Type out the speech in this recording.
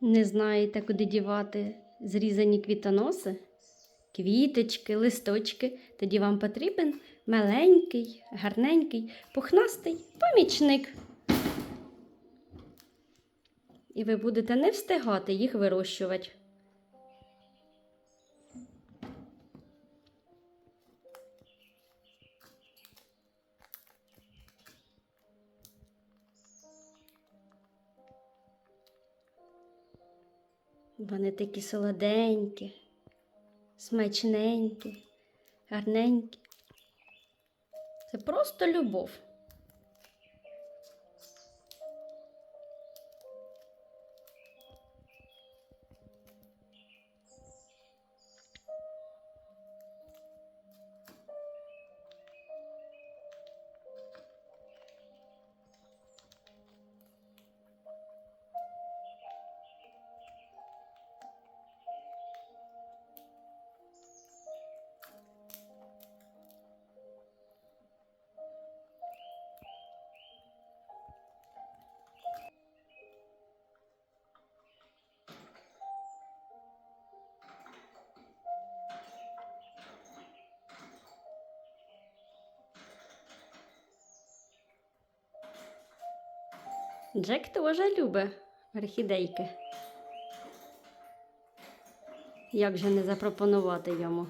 Не знаєте, куди дівати зрізані квітоноси? Квіточки, листочки. Тоді вам потрібен маленький, гарненький, пухнастий помічник. І ви будете не встигати їх вирощувати. Вони такі солоденькі, смачненькі, гарненькі. Це просто любов. Джек теж любить орхідейки. Як же не запропонувати йому?